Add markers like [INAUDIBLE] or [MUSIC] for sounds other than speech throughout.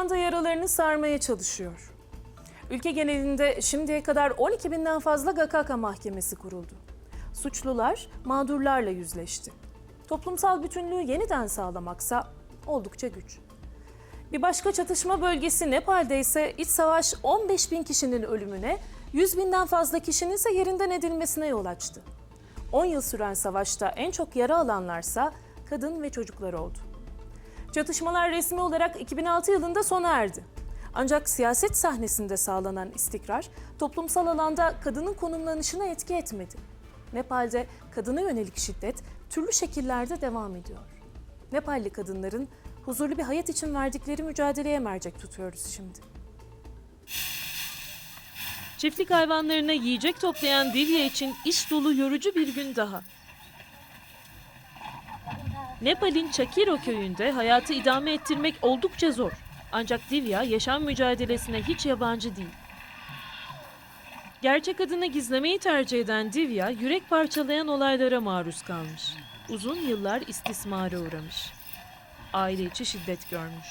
anda yaralarını sarmaya çalışıyor. Ülke genelinde şimdiye kadar 12 binden fazla GKK mahkemesi kuruldu. Suçlular mağdurlarla yüzleşti. Toplumsal bütünlüğü yeniden sağlamaksa oldukça güç. Bir başka çatışma bölgesi Nepal'de ise iç savaş 15 bin kişinin ölümüne, 100 binden fazla kişinin ise yerinden edilmesine yol açtı. 10 yıl süren savaşta en çok yara alanlarsa kadın ve çocuklar oldu. Çatışmalar resmi olarak 2006 yılında sona erdi. Ancak siyaset sahnesinde sağlanan istikrar toplumsal alanda kadının konumlanışına etki etmedi. Nepal'de kadına yönelik şiddet türlü şekillerde devam ediyor. Nepalli kadınların huzurlu bir hayat için verdikleri mücadeleye mercek tutuyoruz şimdi. Çiftlik hayvanlarına yiyecek toplayan Divya için iş dolu yorucu bir gün daha. Nepal'in Çakiro köyünde hayatı idame ettirmek oldukça zor. Ancak Divya yaşam mücadelesine hiç yabancı değil. Gerçek adını gizlemeyi tercih eden Divya, yürek parçalayan olaylara maruz kalmış. Uzun yıllar istismara uğramış. Aile içi şiddet görmüş.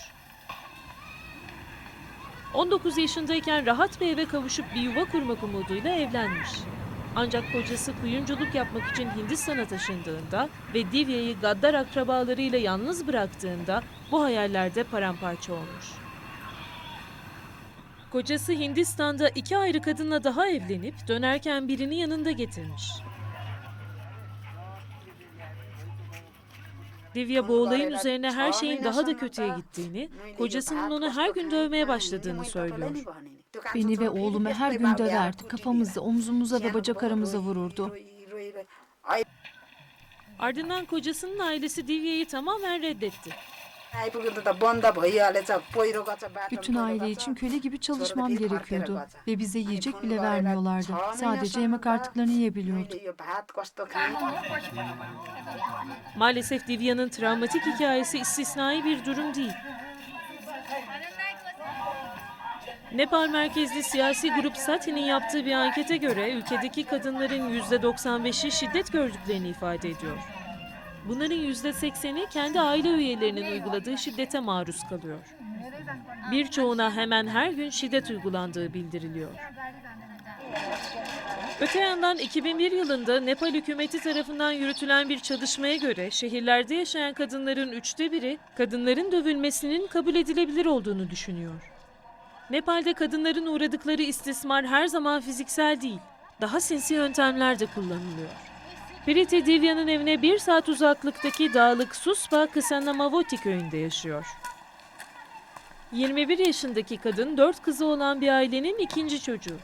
19 yaşındayken rahat bir eve kavuşup bir yuva kurmak umuduyla evlenmiş. Ancak kocası kuyumculuk yapmak için Hindistan'a taşındığında ve Divya'yı gaddar akrabalarıyla yalnız bıraktığında bu hayallerde paramparça olmuş. Kocası Hindistan'da iki ayrı kadınla daha evlenip dönerken birini yanında getirmiş. Divya bu olayın üzerine her şeyin daha da kötüye gittiğini, kocasının onu her gün dövmeye başladığını söylüyor. Beni ve oğlumu her gün döverdi. Kafamıza, omzumuza ve bacak aramıza vururdu. Ardından kocasının ailesi Divya'yı tamamen reddetti. Bütün aile için köle gibi çalışmam gerekiyordu. Ve bize yiyecek bile vermiyorlardı. Sadece yemek artıklarını yiyebiliyorduk. [LAUGHS] Maalesef Divya'nın travmatik hikayesi istisnai bir durum değil. Nepal merkezli siyasi grup Sati'nin yaptığı bir ankete göre ülkedeki kadınların %95'i şiddet gördüklerini ifade ediyor. Bunların %80'i kendi aile üyelerinin uyguladığı şiddete maruz kalıyor. Birçoğuna hemen her gün şiddet uygulandığı bildiriliyor. Öte yandan 2001 yılında Nepal hükümeti tarafından yürütülen bir çalışmaya göre şehirlerde yaşayan kadınların üçte biri kadınların dövülmesinin kabul edilebilir olduğunu düşünüyor. Nepal'de kadınların uğradıkları istismar her zaman fiziksel değil, daha sinsi yöntemler de kullanılıyor. Priti Divya'nın evine bir saat uzaklıktaki dağlık Suspa Kısanamavoti köyünde yaşıyor. 21 yaşındaki kadın dört kızı olan bir ailenin ikinci çocuğu.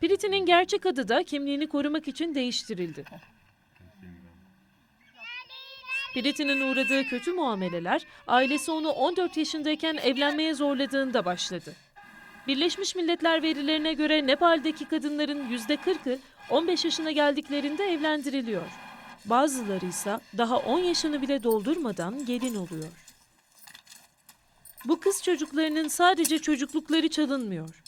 Priti'nin gerçek adı da kimliğini korumak için değiştirildi. Priti'nin uğradığı kötü muameleler ailesi onu 14 yaşındayken evlenmeye zorladığında başladı. Birleşmiş Milletler verilerine göre Nepal'deki kadınların %40'ı 15 yaşına geldiklerinde evlendiriliyor. Bazıları ise daha 10 yaşını bile doldurmadan gelin oluyor. Bu kız çocuklarının sadece çocuklukları çalınmıyor.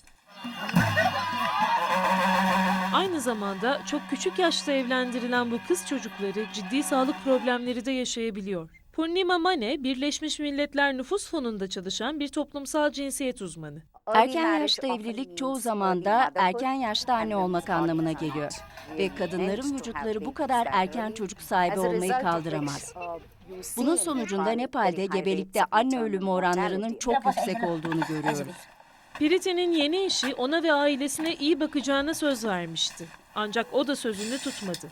Aynı zamanda çok küçük yaşta evlendirilen bu kız çocukları ciddi sağlık problemleri de yaşayabiliyor. Purnima Mane, Birleşmiş Milletler Nüfus Fonu'nda çalışan bir toplumsal cinsiyet uzmanı. Erken yaşta evlilik çoğu zaman da erken yaşta anne olmak anlamına geliyor. Ve kadınların vücutları bu kadar erken çocuk sahibi olmayı kaldıramaz. Bunun sonucunda Nepal'de gebelikte anne ölümü oranlarının çok yüksek olduğunu görüyoruz. Priti'nin yeni eşi ona ve ailesine iyi bakacağına söz vermişti. Ancak o da sözünü tutmadı.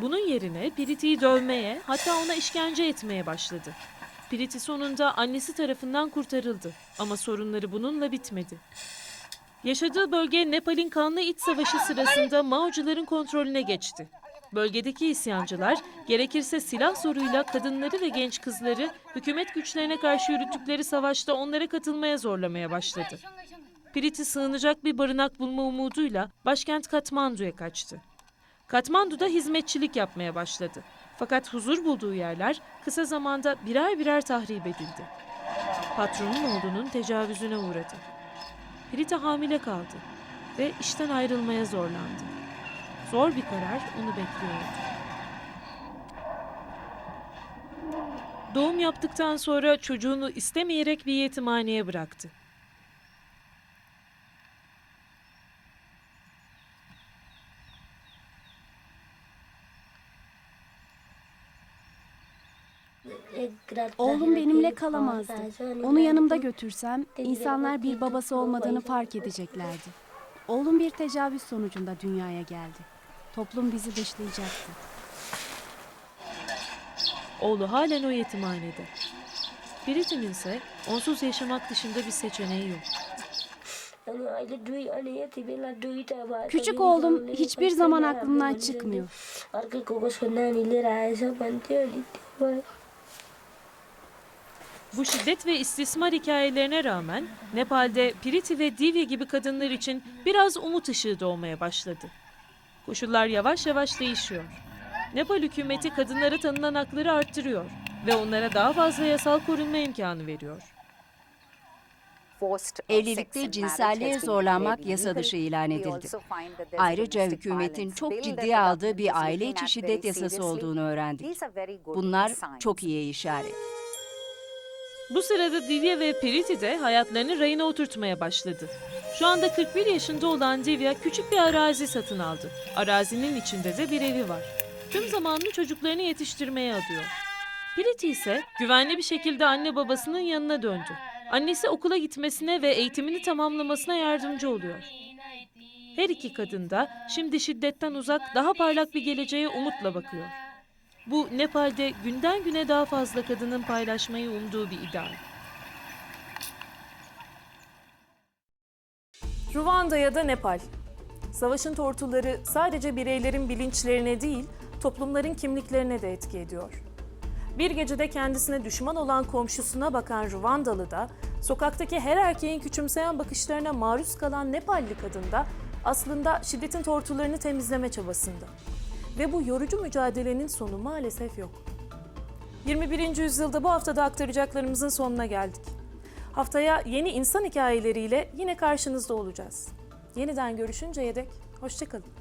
Bunun yerine Priti'yi dövmeye, hatta ona işkence etmeye başladı. Priti sonunda annesi tarafından kurtarıldı ama sorunları bununla bitmedi. Yaşadığı bölge Nepal'in kanlı iç savaşı sırasında Maocuların kontrolüne geçti. Bölgedeki isyancılar gerekirse silah zoruyla kadınları ve genç kızları hükümet güçlerine karşı yürüttükleri savaşta onlara katılmaya zorlamaya başladı. Priti sığınacak bir barınak bulma umuduyla başkent Katmandu'ya kaçtı. Katmandu'da hizmetçilik yapmaya başladı. Fakat huzur bulduğu yerler kısa zamanda birer birer tahrip edildi. Patronun oğlunun tecavüzüne uğradı. Prita hamile kaldı ve işten ayrılmaya zorlandı. Zor bir karar onu bekliyordu. doğum yaptıktan sonra çocuğunu istemeyerek bir yetimhaneye bıraktı. Oğlum benimle kalamazdı. Onu yanımda götürsem insanlar bir babası olmadığını fark edeceklerdi. Oğlum bir tecavüz sonucunda dünyaya geldi. Toplum bizi dışlayacaktı. Oğlu halen o yetimhanede. Priti'nin ise onsuz yaşamak dışında bir seçeneği yok. Küçük oğlum hiçbir zaman aklımdan çıkmıyor. Bu şiddet ve istismar hikayelerine rağmen Nepal'de Priti ve Divya gibi kadınlar için biraz umut ışığı doğmaya başladı. Koşullar yavaş yavaş değişiyor. Nepal hükümeti kadınlara tanınan hakları arttırıyor ve onlara daha fazla yasal korunma imkanı veriyor. Evlilikte cinselliğe zorlanmak yasa dışı ilan edildi. Ayrıca hükümetin çok ciddiye aldığı bir aile içi şiddet yasası olduğunu öğrendik. Bunlar çok iyi işaret. Bu sırada Divya ve Priti de hayatlarını rayına oturtmaya başladı. Şu anda 41 yaşında olan Divya küçük bir arazi satın aldı. Arazinin içinde de bir evi var. Tüm zamanını çocuklarını yetiştirmeye adıyor. Priti ise güvenli bir şekilde anne babasının yanına döndü. Annesi okula gitmesine ve eğitimini tamamlamasına yardımcı oluyor. Her iki kadın da şimdi şiddetten uzak, daha parlak bir geleceğe umutla bakıyor. Bu Nepal'de günden güne daha fazla kadının paylaşmayı umduğu bir ideal. Ruanda ya da Nepal. Savaşın tortuları sadece bireylerin bilinçlerine değil, toplumların kimliklerine de etki ediyor. Bir gecede kendisine düşman olan komşusuna bakan Ruandalı da, sokaktaki her erkeğin küçümseyen bakışlarına maruz kalan Nepalli kadın da aslında şiddetin tortularını temizleme çabasında. Ve bu yorucu mücadelenin sonu maalesef yok. 21. yüzyılda bu haftada aktaracaklarımızın sonuna geldik. Haftaya yeni insan hikayeleriyle yine karşınızda olacağız. Yeniden görüşünceye dek hoşçakalın.